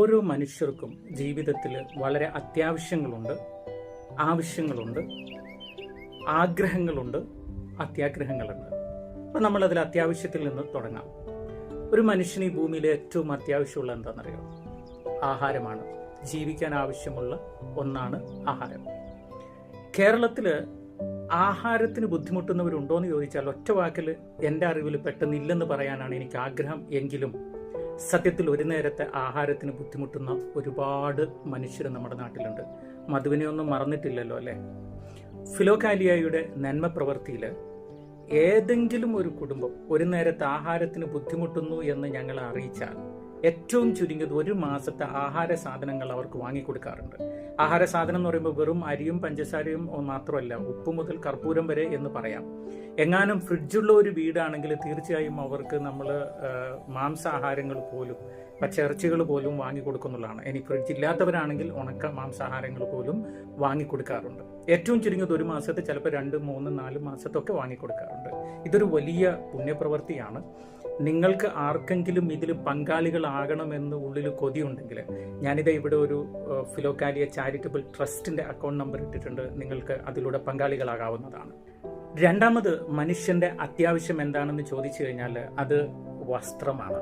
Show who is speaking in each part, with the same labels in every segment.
Speaker 1: ഓരോ മനുഷ്യർക്കും ജീവിതത്തിൽ വളരെ അത്യാവശ്യങ്ങളുണ്ട് ആവശ്യങ്ങളുണ്ട് ആഗ്രഹങ്ങളുണ്ട് അത്യാഗ്രഹങ്ങളുണ്ട്. അപ്പം നമ്മളതിൽ അത്യാവശ്യത്തിൽ നിന്ന് തുടങ്ങാം. ഒരു മനുഷ്യന് ഈ ഭൂമിയിൽ ഏറ്റവും അത്യാവശ്യമുള്ള എന്താണെന്നറിയോ? ആഹാരമാണ്. ജീവിക്കാൻ ആവശ്യമുള്ള ഒന്നാണ് ആഹാരം. കേരളത്തിൽ ആഹാരത്തിന് ബുദ്ധിമുട്ടുന്നവരുണ്ടോ എന്ന് ചോദിച്ചാൽ ഒറ്റ വാക്കിൽ എന്റെ അറിവിൽ പെട്ടെന്നില്ലെന്ന് പറയാനാണ് എനിക്ക് ആഗ്രഹം എങ്കിലും സത്യത്തിൽ ഒരു നേരത്തെ ആഹാരത്തിന് ബുദ്ധിമുട്ടുന്ന ഒരുപാട് മനുഷ്യർ നമ്മുടെ നാട്ടിലുണ്ട്. മധുവിനെ ഒന്നും മറന്നിട്ടില്ലല്ലോ അല്ലേ? ഫിലോകാലിയയുടെ നന്മ പ്രവൃത്തിയിൽ ഏതെങ്കിലും ഒരു കുടുംബം ഒരു നേരത്തെ ആഹാരത്തിന് ബുദ്ധിമുട്ടുന്നു എന്ന് ഞങ്ങളെ അറിയിച്ചാൽ ഏറ്റവും ചുരുങ്ങിയത് ഒരു മാസത്തെ ആഹാര സാധനങ്ങൾ അവർക്ക് വാങ്ങിക്കൊടുക്കാറുണ്ട്. ആഹാര സാധനം എന്ന് പറയുമ്പോൾ വെറും അരിയും പഞ്ചസാരയും മാത്രമല്ല ഉപ്പ് മുതൽ കർപ്പൂരം വരെ എന്ന് പറയാം. എങ്ങാനും ഫ്രിഡ്ജുള്ള ഒരു വീടാണെങ്കിൽ തീർച്ചയായും അവർക്ക് നമ്മൾ മാംസാഹാരങ്ങൾ പോലും പച്ചിറച്ചികൾ പോലും വാങ്ങിക്കൊടുക്കുന്നുള്ളതാണ്. ഇനി ഫ്രിഡ്ജ് ഇല്ലാത്തവരാണെങ്കിൽ ഉണക്ക മാംസാഹാരങ്ങൾ പോലും വാങ്ങിക്കൊടുക്കാറുണ്ട്. ഏറ്റവും ചുരുങ്ങിയത് ഒരു മാസത്തെ ചിലപ്പോൾ രണ്ട് മൂന്ന് നാല് മാസത്തൊക്കെ വാങ്ങിക്കൊടുക്കാറുണ്ട്. ഇതൊരു വലിയ പുണ്യപ്രവൃത്തിയാണ്. നിങ്ങൾക്ക് ആർക്കെങ്കിലും ഇതിൽ പങ്കാളികളാകണമെന്ന് ഉള്ളിൽ കൊതിയുണ്ടെങ്കിൽ ഞാനിത് ഇവിടെ ഒരു ഫിലോക്കാലിയ ചാരിറ്റബിൾ ട്രസ്റ്റിന്റെ അക്കൗണ്ട് നമ്പർ ഇട്ടിട്ടുണ്ട്. നിങ്ങൾക്ക് അതിലൂടെ പങ്കാളികളാകാവുന്നതാണ്. രണ്ടാമത് മനുഷ്യന്റെ അത്യാവശ്യം എന്താണെന്ന് ചോദിച്ചു കഴിഞ്ഞാൽ അത് വസ്ത്രമാണ്.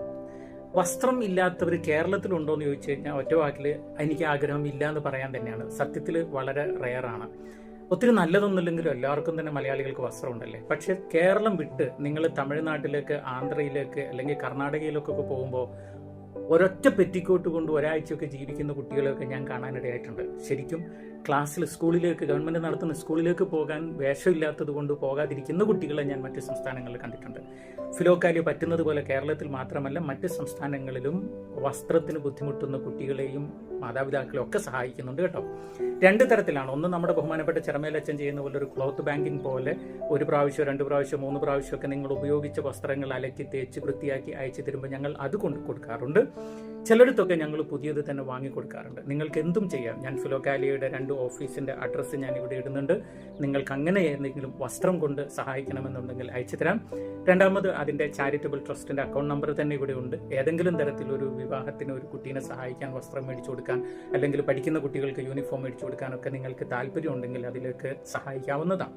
Speaker 1: വസ്ത്രം ഇല്ലാത്തവർ കേരളത്തിലുണ്ടോ എന്ന് ചോദിച്ചു കഴിഞ്ഞാൽ ഒറ്റ വാക്കിൽ എനിക്ക് ആഗ്രഹം ഇല്ല എന്ന് പറയാൻ തന്നെയാണ്. സത്യത്തിൽ വളരെ റെയറാണ്. ഒത്തിരി നല്ലതൊന്നുമില്ലെങ്കിലും എല്ലാവർക്കും തന്നെ മലയാളികൾക്ക് വസ്ത്രമുണ്ടല്ലേ? പക്ഷെ കേരളം വിട്ട് നിങ്ങൾ തമിഴ്നാട്ടിലേക്ക് ആന്ധ്രയിലേക്ക് അല്ലെങ്കിൽ കർണാടകയിലേക്കൊക്കെ പോകുമ്പോൾ ഒരൊറ്റ പെറ്റിക്കോട്ട് കൊണ്ട് ഒരാഴ്ചയൊക്കെ ജീവിക്കുന്ന കുട്ടികളെയൊക്കെ ഞാൻ കാണാനിടയായിട്ടുണ്ട്. ശരിക്കും ക്ലാസ്സിൽ സ്കൂളിലേക്ക് ഗവൺമെന്റ് നടത്തുന്ന സ്കൂളിലേക്ക് പോകാൻ വേഷമില്ലാത്തത് കൊണ്ട് പോകാതിരിക്കുന്ന കുട്ടികളെ ഞാൻ മറ്റ് സംസ്ഥാനങ്ങളിൽ കണ്ടിട്ടുണ്ട്. ഫിലോക്കാലി പറ്റുന്നത് പോലെ കേരളത്തിൽ മാത്രമല്ല മറ്റ് സംസ്ഥാനങ്ങളിലും വസ്ത്രത്തിന് ബുദ്ധിമുട്ടുന്ന കുട്ടികളെയും മാതാപിതാക്കളെയും ഒക്കെ സഹായിക്കുന്നുണ്ട് കേട്ടോ. രണ്ട് തരത്തിലാണ്. ഒന്ന് നമ്മുടെ ബഹുമാനപ്പെട്ട ചെറമേലച്ചൻ ചെയ്യുന്ന പോലെ ഒരു ക്ലോത്ത് ബാങ്കിങ് പോലെ ഒരു പ്രാവശ്യം രണ്ട് പ്രാവശ്യം മൂന്ന് പ്രാവശ്യമൊക്കെ നിങ്ങൾ ഉപയോഗിച്ച വസ്ത്രങ്ങൾ അലക്കി തേച്ച് വൃത്തിയാക്കി അയച്ചു തരുമ്പോൾ ഞങ്ങൾ അത് കൊണ്ട് കൊടുക്കാറുണ്ട്. ചിലയിടത്തൊക്കെ ഞങ്ങൾ പുതിയത് തന്നെ വാങ്ങിക്കൊടുക്കാറുണ്ട്. നിങ്ങൾക്ക് എന്തും ചെയ്യാം. ഞാൻ ഫിലോകാലിയയുടെ രണ്ട് ഓഫീസിന്റെ അഡ്രസ്സ് ഞാൻ ഇവിടെ ഇടുന്നുണ്ട്. നിങ്ങൾക്ക് അങ്ങനെ എന്തെങ്കിലും വസ്ത്രം കൊണ്ട് സഹായിക്കണമെന്നുണ്ടെങ്കിൽ അയച്ചു തരാം രണ്ടാമത് അതിന്റെ ചാരിറ്റബിൾ ട്രസ്റ്റിന്റെ അക്കൗണ്ട് നമ്പർ തന്നെ ഇവിടെ ഉണ്ട്. ഏതെങ്കിലും തരത്തിലൊരു വിവാഹത്തിന് ഒരു കുട്ടീനെ സഹായിക്കാൻ വസ്ത്രം മേടിച്ചു കൊടുക്കാൻ അല്ലെങ്കിൽ പഠിക്കുന്ന കുട്ടികൾക്ക് യൂണിഫോം മേടിച്ചു കൊടുക്കാനൊക്കെ നിങ്ങൾക്ക് താല്പര്യം ഉണ്ടെങ്കിൽ അതിലേക്ക് സഹായിക്കാവുന്നതാണ്.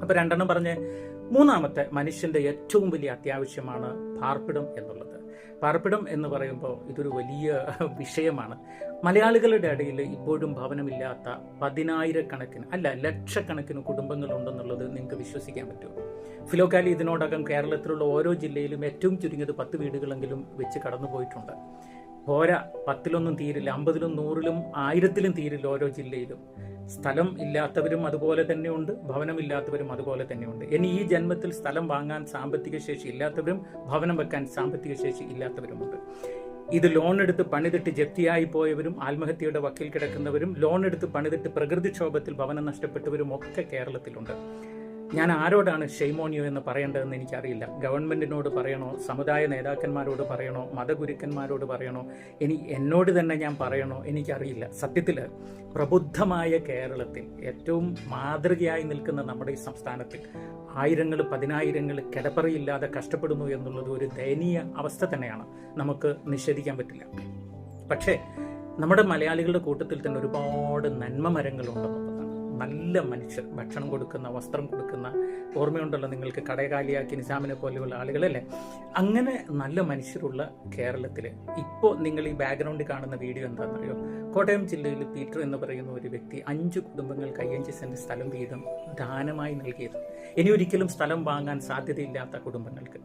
Speaker 1: അപ്പോൾ രണ്ടെണ്ണം പറഞ്ഞ്. മൂന്നാമത്തെ മനുഷ്യന്റെ ഏറ്റവും വലിയ അത്യാവശ്യമാണ് പാർപ്പിടം എന്നുള്ളത്. പാർപ്പിടം എന്ന് പറയുമ്പോൾ ഇതൊരു വലിയ വിഷയമാണ്. മലയാളികളുടെ ഇടയിൽ ഇപ്പോഴും ഭവനമില്ലാത്ത പതിനായിരക്കണക്കിന് അല്ല ലക്ഷക്കണക്കിന് കുടുംബങ്ങളുണ്ടെന്നുള്ളത് നിങ്ങൾക്ക് വിശ്വസിക്കാൻ പറ്റുമോ ഫിലോക്കാലി ഇതിനോടകം കേരളത്തിലുള്ള ഓരോ ജില്ലയിലും ഏറ്റവും ചുരുങ്ങിയത് പത്ത് വീടുകളെങ്കിലും വെച്ച് കടന്നുപോയിട്ടുണ്ട് പോരാ പത്തിലൊന്നും തീരില്ല അമ്പതിലും നൂറിലും ആയിരത്തിലും തീരില്ല ഓരോ ജില്ലയിലും. സ്ഥലം ഇല്ലാത്തവരും അതുപോലെ തന്നെയുണ്ട് ഭവനമില്ലാത്തവരും അതുപോലെ തന്നെയുണ്ട്. ഇനി ഈ ജന്മത്തിൽ സ്ഥലം വാങ്ങാൻ സാമ്പത്തിക ശേഷി ഇല്ലാത്തവരും ഭവനം വെക്കാൻ സാമ്പത്തിക ശേഷി ഇല്ലാത്തവരുമുണ്ട്. ഇത് ലോൺ എടുത്ത് പണിതിട്ട് ജപ്തിയായി പോയവരും ആത്മഹത്യയുടെ വക്കിൽ കിടക്കുന്നവരും ലോൺ എടുത്ത് പണിതിട്ട് പ്രകൃതിക്ഷോഭത്തിൽ ഭവനം നഷ്ടപ്പെട്ടവരും ഒക്കെ കേരളത്തിലുണ്ട്. ഞാൻ ആരോടാണ് ഷെയ്മോണിയോ എന്ന് പറയേണ്ടതെന്ന് എനിക്കറിയില്ല. ഗവൺമെന്റിനോട് പറയണോ? സമുദായ നേതാക്കന്മാരോട് പറയണോ? മതഗുരുക്കന്മാരോട് പറയണോ? ഇനി എന്നോട് തന്നെ ഞാൻ പറയണോ? എനിക്കറിയില്ല. സത്യത്തിൽ പ്രബുദ്ധമായ കേരളത്തിൽ ഏറ്റവും മാതൃകയായി നിൽക്കുന്ന നമ്മുടെ ഈ സംസ്ഥാനത്തിൽ ആയിരങ്ങൾ പതിനായിരങ്ങൾ കിടപ്പറയില്ലാതെ കഷ്ടപ്പെടുന്നു എന്നുള്ളത് ഒരു ദയനീയ അവസ്ഥ തന്നെയാണ്. നമുക്ക് നിഷേധിക്കാൻ പറ്റില്ല. പക്ഷേ നമ്മുടെ മലയാളികളുടെ കൂട്ടത്തിൽ തന്നെ ഒരുപാട് നന്മ മരങ്ങളുണ്ടെന്നുള്ളതാണ് നല്ല മനുഷ്യർ ഭക്ഷണം കൊടുക്കുന്ന വസ്ത്രം കൊടുക്കുന്ന ഓർമ്മയുണ്ടല്ലോ നിങ്ങൾക്ക് കടകാലിയാക്കി നിസാമിനെ പോലെയുള്ള ആളുകളല്ലേ അങ്ങനെ നല്ല മനുഷ്യരുള്ള കേരളത്തിൽ ഇപ്പോൾ നിങ്ങൾ ഈ ബാക്ക്ഗ്രൗണ്ടിൽ കാണുന്ന വീഡിയോ എന്താണെന്നറിയോ? കോട്ടയം ജില്ലയിൽ പീറ്റർ എന്ന് പറയുന്ന ഒരു വ്യക്തി അഞ്ച് കുടുംബങ്ങൾക്ക് അയ്യഞ്ച് സെന്റ് സ്ഥലം വീതം ദാനമായി നൽകിയത്. ഇനി ഒരിക്കലും സ്ഥലം വാങ്ങാൻ സാധ്യതയില്ലാത്ത കുടുംബങ്ങൾക്ക്.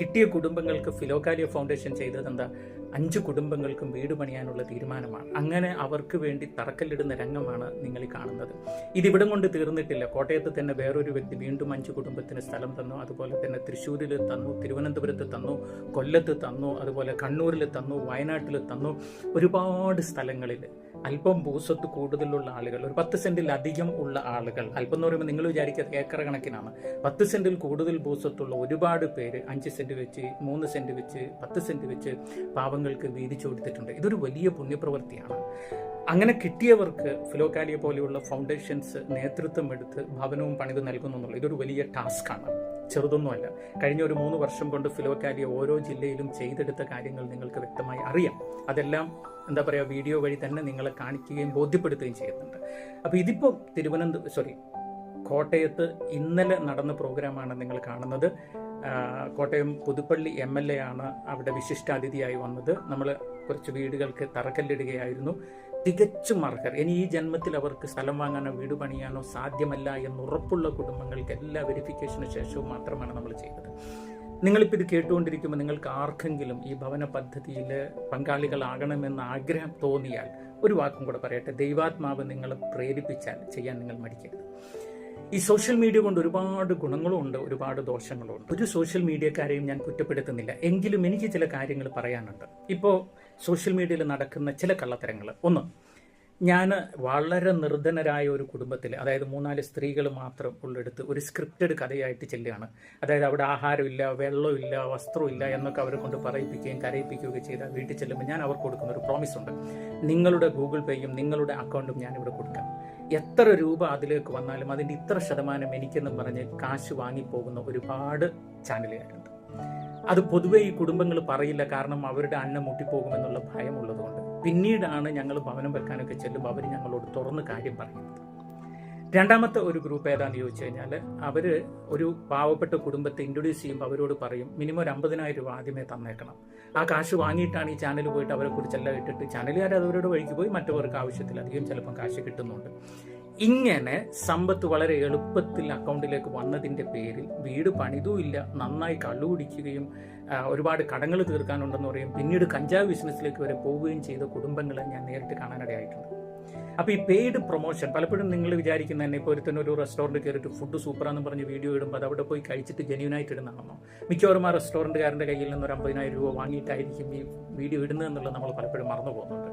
Speaker 1: കിട്ടിയ കുടുംബങ്ങൾക്ക് ഫിലോകാലിയ ഫൗണ്ടേഷൻ ചെയ്തത് എന്താ? അഞ്ച് കുടുംബങ്ങൾക്കും വീട് പണിയാനുള്ള തീരുമാനമാണ്. അങ്ങനെ അവർക്ക് വേണ്ടി തറക്കല്ലിടുന്ന രംഗമാണ് നിങ്ങൾ ഈ കാണുന്നത്. ഇതിവിടം കൊണ്ട് തീർന്നിട്ടില്ല. കോട്ടയത്ത് തന്നെ വേറൊരു വ്യക്തി വീണ്ടും അഞ്ച് കുടുംബത്തിന് സ്ഥലം തന്നു. അതുപോലെ തന്നെ തൃശ്ശൂരിൽ തന്നു തിരുവനന്തപുരത്ത് തന്നു കൊല്ലത്ത് തന്നു അതുപോലെ കണ്ണൂരിൽ തന്നു വയനാട്ടിൽ തന്നു. ഒരുപാട് സ്ഥലങ്ങളിൽ അല്പം ഭൂസ്വത്ത് കൂടുതലുള്ള ആളുകൾ ഒരു പത്ത് സെന്റിലധികം ഉള്ള ആളുകൾ അല്പം എന്ന് പറയുമ്പോൾ നിങ്ങൾ വിചാരിക്കുന്നത് ഏക്കർ കണക്കിനാണ്. പത്ത് സെന്റിൽ കൂടുതൽ ഭൂസ്വത്തുള്ള ഒരുപാട് പേര് അഞ്ച് സെന്റ് വെച്ച് മൂന്ന് സെന്റ് വെച്ച് പത്ത് സെന്റ് വെച്ച് പാവങ്ങൾക്ക് വീതിച്ചു കൊടുത്തിട്ടുണ്ട് ഇതൊരു വലിയ പുണ്യപ്രവൃത്തിയാണ്. അങ്ങനെ കിട്ടിയവർക്ക് ഫിലോക്കാലിയ പോലെയുള്ള ഫൗണ്ടേഷൻസ് നേതൃത്വം എടുത്ത് ഭവനവും പണിത് നൽകുന്നു എന്നുള്ളത് ഇതൊരു വലിയ ടാസ്ക്കാണ് ചെറുതൊന്നുമല്ല. കഴിഞ്ഞ ഒരു മൂന്ന് വർഷം കൊണ്ട് ഫിലോക്കാലിയ ഓരോ ജില്ലയിലും ചെയ്തെടുത്ത കാര്യങ്ങൾ നിങ്ങൾക്ക് വ്യക്തമായി അറിയാം. അതെല്ലാം എന്താ പറയുക വീഡിയോ വഴി തന്നെ നിങ്ങളെ കാണിക്കുകയും ബോധ്യപ്പെടുത്തുകയും ചെയ്യുന്നുണ്ട്. അപ്പോൾ ഇതിപ്പോൾ തിരുവനന്തപുരം സോറി കോട്ടയത്ത് ഇന്നലെ നടന്ന പ്രോഗ്രാമാണ് നിങ്ങൾ കാണുന്നത്. Kottayam Puthuppally M L A ആണ് അവിടെ വിശിഷ്ടാതിഥിയായി വന്നത്. നമ്മൾ കുറച്ച് വീടുകൾക്ക് തറക്കല്ലിടുകയായിരുന്നു. തികച്ചും അർഹർ ഇനി ഈ ജന്മത്തിൽ അവർക്ക് സ്ഥലം വാങ്ങാനോ വീട് പണിയാനോ സാധ്യമല്ല എന്ന് ഉറപ്പുള്ള കുടുംബങ്ങൾക്ക് എല്ലാ വെരിഫിക്കേഷന് ശേഷവും മാത്രമാണ് നമ്മൾ ചെയ്തത്. നിങ്ങളിപ്പോൾ ഇത് കേട്ടുകൊണ്ടിരിക്കുമ്പോൾ നിങ്ങൾക്ക് ആർക്കെങ്കിലും ഈ ഭവന പദ്ധതിയിൽ പങ്കാളികളാകണമെന്ന് ആഗ്രഹം തോന്നിയാൽ ഒരു വാക്കും കൂടെ പറയട്ടെ. ദൈവാത്മാവ് നിങ്ങളെ പ്രേരിപ്പിച്ചാൽ ചെയ്യാൻ നിങ്ങൾ മടിക്കരുത്. ഈ സോഷ്യൽ മീഡിയ കൊണ്ട് ഒരുപാട് ഗുണങ്ങളും ഉണ്ട് ഒരുപാട് ദോഷങ്ങളും ഉണ്ട് ഒരു സോഷ്യൽ മീഡിയക്കാരെയും ഞാൻ കുറ്റപ്പെടുത്തുന്നില്ല. എങ്കിലും എനിക്ക് ചില കാര്യങ്ങൾ പറയാനുണ്ട്. ഇപ്പോൾ സോഷ്യൽ മീഡിയയിൽ നടക്കുന്ന ചില കള്ളത്തരങ്ങൾ. ഒന്ന് ഞാൻ വളരെ നിർധനരായ ഒരു കുടുംബത്തിൽ അതായത് മൂന്നാൽ സ്ത്രീകൾ മാത്രം ഉള്ളെടുത്ത് ഒരു സ്ക്രിപ്റ്റഡ് കഥയായിട്ട് ചെല്ലുകയാണ്. അതായത് അവിടെ ആഹാരമില്ല വെള്ളമില്ല വസ്ത്രമില്ല എന്നൊക്കെ അവരെ കൊണ്ട് പറയിപ്പിക്കുകയും കരയിപ്പിക്കുകയൊക്കെ ചെയ്ത വീട്ടിൽ ചെല്ലുമ്പോൾ ഞാൻ അവർക്ക് കൊടുക്കുന്ന ഒരു പ്രോമിസ് ഉണ്ട്. നിങ്ങളുടെ ഗൂഗിൾ പേയും നിങ്ങളുടെ അക്കൗണ്ടും ഞാൻ ഇവിടെ കൊടുക്കാം. എത്ര രൂപ അതിലേക്ക് വന്നാലും അതിന്റെ ഇത്ര ശതമാനം എനിക്കെന്ന് പറഞ്ഞ് കാശ് വാങ്ങിപ്പോകുന്ന ഒരുപാട് ചാനലുകാരുണ്ട് അത് പൊതുവെ ഈ കുടുംബങ്ങൾ പറയില്ല. കാരണം അവരുടെ അന്നം മുട്ടിപ്പോകുമെന്നുള്ള ഭയമുള്ളതുകൊണ്ട്. പിന്നീടാണ് ഞങ്ങൾ ഭവനം വെക്കാനൊക്കെ ചെല്ലുമ്പോൾ അവർ ഞങ്ങളോട് തുറന്ന് കാര്യം പറയുന്നത്. രണ്ടാമത്തെ ഒരു ഗ്രൂപ്പ് ഏതാന്ന് ചോദിച്ചു കഴിഞ്ഞാൽ അവർ ഒരു പാവപ്പെട്ട കുടുംബത്തെ ഇൻട്രൊഡ്യൂസ് ചെയ്യുമ്പോൾ അവരോട് പറയും മിനിമം ഒരു അമ്പതിനായിരം രൂപ ആദ്യമേ തന്നേക്കണം. ആ കാശ് വാങ്ങിയിട്ടാണ് ഈ ചാനൽ പോയിട്ട് അവരെ കുറിച്ചെല്ലാം ഇട്ടിട്ട് ചാനലുകാർ അവരോട് വഴിക്ക് പോയി മറ്റവർക്ക് ആവശ്യത്തിലധികം ചിലപ്പം കാശ് കിട്ടുന്നുണ്ട്. ഇങ്ങനെ സമ്പത്ത് വളരെ എളുപ്പത്തിൽ അക്കൗണ്ടിലേക്ക് വന്നതിന്റെ പേരിൽ വീട് പണിതുമില്ല നന്നായി കള്ളു കുടിക്കുകയും ഒരുപാട് കടങ്ങൾ തീർക്കാനുണ്ടെന്ന് പറയും പിന്നീട് കഞ്ചാവ് ബിസിനസ്സിലേക്ക് വരെ പോവുകയും ചെയ്ത കുടുംബങ്ങളെ ഞാൻ നേരിട്ട് കാണാനിടയായിട്ടുണ്ട്. അപ്പോൾ ഈ പെയ്ഡ് പ്രൊമോഷൻ പലപ്പോഴും നിങ്ങൾ വിചാരിക്കുന്ന തന്നെ ഇപ്പോൾ ഒരുത്തന്നെ ഒരു റെസ്റ്റോറന്റ് കയറിയിട്ട് ഫുഡ് സൂപ്പറാണെന്ന് പറഞ്ഞ് വീഡിയോ ഇടുമ്പോൾ അത് അവിടെ പോയി കഴിച്ചിട്ട് ജെന്യൂനായിട്ട് ഇടുന്നതാണോ? മിക്കവാറും ആ റെസ്റ്റോറന്റുകാരന്റെ കയ്യിൽ നിന്ന് ഒരു അമ്പതിനായിരം രൂപ വാങ്ങിയിട്ടായിരിക്കും ഈ വീഡിയോ ഇടുന്നതെന്നുള്ളത് നമ്മൾ പലപ്പോഴും മറന്നു പോകുന്നുണ്ട്.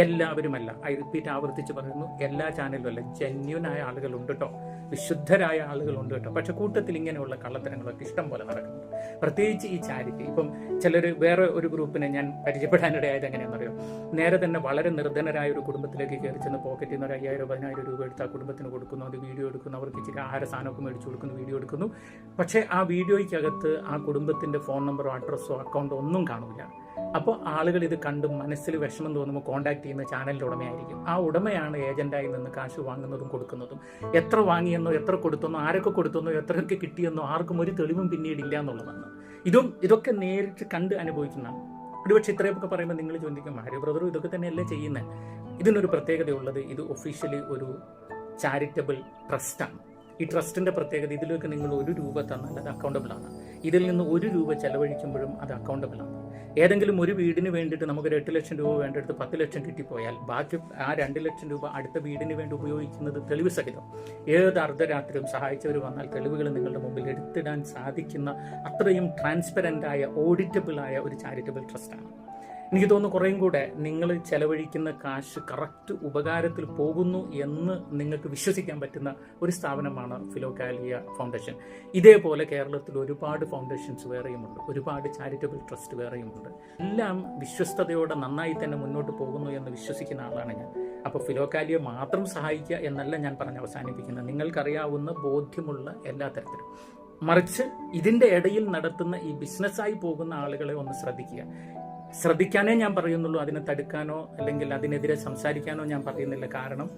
Speaker 1: എല്ലാവരുമല്ല ഐ റിപ്പീറ്റ് ആവർത്തിച്ച് പറയുന്നു എല്ലാ ചാനലിലും അല്ല ജെന്യൂനായ ആളുകളുണ്ട് കേട്ടോ വിശുദ്ധരായ ആളുകളുണ്ട് കേട്ടോ. പക്ഷെ കൂട്ടത്തിൽ ഇങ്ങനെയുള്ള കള്ളത്തരങ്ങളൊക്കെ ഇഷ്ടം പോലെ നടക്കുന്നുണ്ട് പ്രത്യേകിച്ച് ഈ ചാരിറ്റി. ഇപ്പം ചിലർ വേറെ ഒരു ഗ്രൂപ്പിനെ ഞാൻ പരിചയപ്പെടാനിടയായത് എങ്ങനെയാണെന്നറിയോ? നേരെ തന്നെ വളരെ നിർധനരായ ഒരു കുടുംബത്തിലേക്ക് കയറി ചെന്ന് പോക്കറ്റിൽ നിന്ന് ഒരു അയ്യായിരം പതിനായിരം രൂപ എടുത്ത് ആ കുടുംബത്തിന് കൊടുക്കുന്നു. അത് വീഡിയോ എടുക്കുന്നു. അവർക്ക് ഇച്ചിരി ആഹാര സാധനമൊക്കെ മേടിച്ചു കൊടുക്കുന്നു വീഡിയോ എടുക്കുന്നു. പക്ഷേ ആ വീഡിയോയ്ക്കകത്ത് ആ കുടുംബത്തിന്റെ ഫോൺ നമ്പറോ അഡ്രസ്സോ അക്കൗണ്ടോ ഒന്നും കാണില്ല അപ്പോൾ ആളുകൾ ഇത് കണ്ടും മനസ്സിൽ വിഷമം തോന്നുമ്പോൾ കോൺടാക്ട് ചെയ്യുന്ന ചാനലിന്റെ ഉടമയായിരിക്കും. ആ ഉടമയാണ് ഏജന്റായി നിന്ന് കാശ് വാങ്ങുന്നതും കൊടുക്കുന്നതും. എത്ര വാങ്ങിയെന്നോ എത്ര കൊടുത്തെന്നോ ആരൊക്കെ കൊടുത്തെന്നോ എത്രയൊക്കെ കിട്ടിയെന്നോ ആർക്കും ഒരു തെളിവും പിന്നീട് ഇല്ല എന്നുള്ളതാണ്. ഇതും ഇതൊക്കെ നേരിട്ട് കണ്ട് അനുഭവിക്കുന്നതാണ് ഒരുപക്ഷെ ഇത്രയൊക്കെ പറയുമ്പോൾ നിങ്ങൾ ചോദിക്കും മാരി ബ്രദറും ഇതൊക്കെ തന്നെയല്ലേ ചെയ്യുന്നത് ഇതിനൊരു പ്രത്യേകതയുള്ളത് ഇത് ഒഫീഷ്യലി ഒരു ചാരിറ്റബിൾ ട്രസ്റ്റാണ് ഈ ട്രസ്റ്റിന്റെ പ്രത്യേകത ഇതിലേക്ക് നിങ്ങൾ ഒരു രൂപ തന്നാൽ അത് അക്കൗണ്ടബിൾ ആണ്. ഇതിൽ നിന്ന് ഒരു രൂപ ചെലവഴിക്കുമ്പോഴും അത് അക്കൗണ്ടബിൾ ആണ്. ഏതെങ്കിലും ഒരു വീടിന് വേണ്ടിയിട്ട് നമുക്കൊരു എട്ട് ലക്ഷം രൂപ വേണ്ടെടുത്ത് പത്ത് ലക്ഷം കിട്ടിപ്പോയാൽ ബാക്കി ആ രണ്ട് ലക്ഷം രൂപ അടുത്ത വീടിന് വേണ്ടി ഉപയോഗിക്കുന്നത് തെളിവ് സഹിതം. ഏത് അർദ്ധരാത്രിയും സഹായിച്ചവർ വന്നാൽ തെളിവുകൾ നിങ്ങളുടെ മുമ്പിൽ എടുത്തിടാൻ സാധിക്കുന്ന അത്രയും ട്രാൻസ്പെറന്റായ ഓഡിറ്റബിളായ ഒരു ചാരിറ്റബിൾ ട്രസ്റ്റാണ് എനിക്ക് തോന്നുന്നു കുറേയും കൂടെ നിങ്ങൾ ചെലവഴിക്കുന്ന കാശ് കറക്റ്റ് ഉപകാരത്തിൽ പോകുന്നു എന്ന് നിങ്ങൾക്ക് വിശ്വസിക്കാൻ പറ്റുന്ന ഒരു സ്ഥാപനമാണ് ഫിലോകാലിയ ഫൗണ്ടേഷൻ. ഇതേപോലെ കേരളത്തിൽ ഒരുപാട് ഫൗണ്ടേഷൻസ് വേറെയുമുണ്ട്. ഒരുപാട് ചാരിറ്റബിൾ ട്രസ്റ്റ് വേറെയുമുണ്ട്. എല്ലാം വിശ്വസ്തയോടെ നന്നായി തന്നെ മുന്നോട്ട് പോകുന്നു എന്ന് വിശ്വസിക്കുന്ന ആളാണ് ഞാൻ. അപ്പോൾ ഫിലോകാലിയെ മാത്രം സഹായിക്കുക എന്നല്ല ഞാൻ പറഞ്ഞ് അവസാനിപ്പിക്കുന്നത്. നിങ്ങൾക്കറിയാവുന്ന ബോധ്യമുള്ള എല്ലാ തരത്തിലും. മറിച്ച് ഇതിന്റെ ഇടയിൽ നടത്തുന്ന ഈ ബിസിനസ്സായി പോകുന്ന ആളുകളെ ഒന്ന് ശ്രദ്ധിക്കുക. ശ്രദ്ധിക്കാനേ ഞാൻ പറയുന്നുള്ളൂ. അതിനെ തടുക്കാനോ അല്ലെങ്കിൽ അതിനെതിരെ സംസാരിക്കാനോ ഞാൻ പറയുന്നില്ല. കാരണം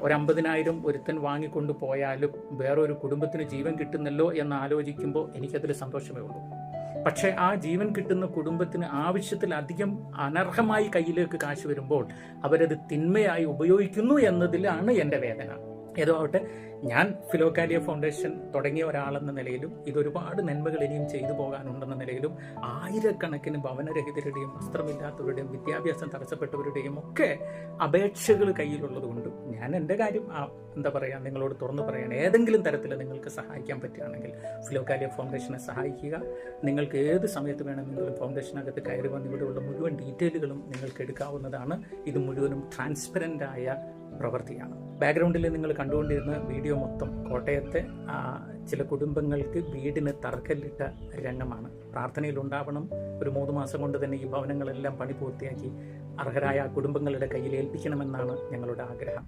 Speaker 1: ഒരു അമ്പതിനായിരം ഒരുത്തൻ വാങ്ങിക്കൊണ്ട് പോയാലും വേറൊരു കുടുംബത്തിന് ജീവൻ കിട്ടുന്നല്ലോ എന്ന് ആലോചിക്കുമ്പോൾ എനിക്കതിൽ സന്തോഷമേ ഉള്ളൂ. പക്ഷേ ആ ജീവൻ കിട്ടുന്ന കുടുംബത്തിന് ആവശ്യത്തിലധികം അനർഹമായി കയ്യിലേക്ക് കാശ് വരുമ്പോൾ അവരത് തിന്മയായി ഉപയോഗിക്കുന്നു എന്നതിലാണ് എന്റെ വേദന. ഏതോ ആവട്ടെ ഞാൻ ഫിലോകാലിയ ഫൗണ്ടേഷൻ തുടങ്ങിയ ഒരാളെന്ന നിലയിലും ഇതൊരുപാട് നന്മകൾ ഇനിയും ചെയ്തു പോകാനുണ്ടെന്ന നിലയിലും ആയിരക്കണക്കിന് ഭവനരഹിതരുടെയും വസ്ത്രമില്ലാത്തവരുടെയും വിദ്യാഭ്യാസം തടസ്സപ്പെട്ടവരുടെയും ഒക്കെ അപേക്ഷകൾ കയ്യിലുള്ളതുകൊണ്ട് ഞാൻ എന്റെ കാര്യം എന്താ പറയുക നിങ്ങളോട് തുറന്നു പറയാൻ ഏതെങ്കിലും തരത്തിൽ നിങ്ങൾക്ക് സഹായിക്കാൻ പറ്റുകയാണെങ്കിൽ ഫിലോകാലിയ ഫൗണ്ടേഷനെ സഹായിക്കുക. നിങ്ങൾക്ക് ഏത് സമയത്ത് വേണമെങ്കിലും ഫൗണ്ടേഷനകത്ത് കയറി വന്നിവിടെയുള്ള മുഴുവൻ ഡീറ്റെയിലുകളും നിങ്ങൾക്ക് എടുക്കാവുന്നതാണ്. ഇത് മുഴുവനും ട്രാൻസ്പെറന്റായ പ്രവൃത്തിയാണ് ബാക്ക്ഗ്രൗണ്ടിൽ നിങ്ങൾ കണ്ടുകൊണ്ടിരുന്ന വീഡിയോ മൊത്തം കോട്ടയത്തെ ചില കുടുംബങ്ങൾക്ക് വീടിന് തറക്കല്ലിട്ട രംഗമാണ്. പ്രാർത്ഥനയിൽ ഉണ്ടാവണം ഒരു മൂന്ന് മാസം കൊണ്ട് തന്നെ ഈ ഭവനങ്ങളെല്ലാം പണി പൂർത്തിയാക്കി അർഹരായ കുടുംബങ്ങളുടെ കയ്യിൽ ഏൽപ്പിക്കണമെന്നാണ് ഞങ്ങളുടെ ആഗ്രഹം.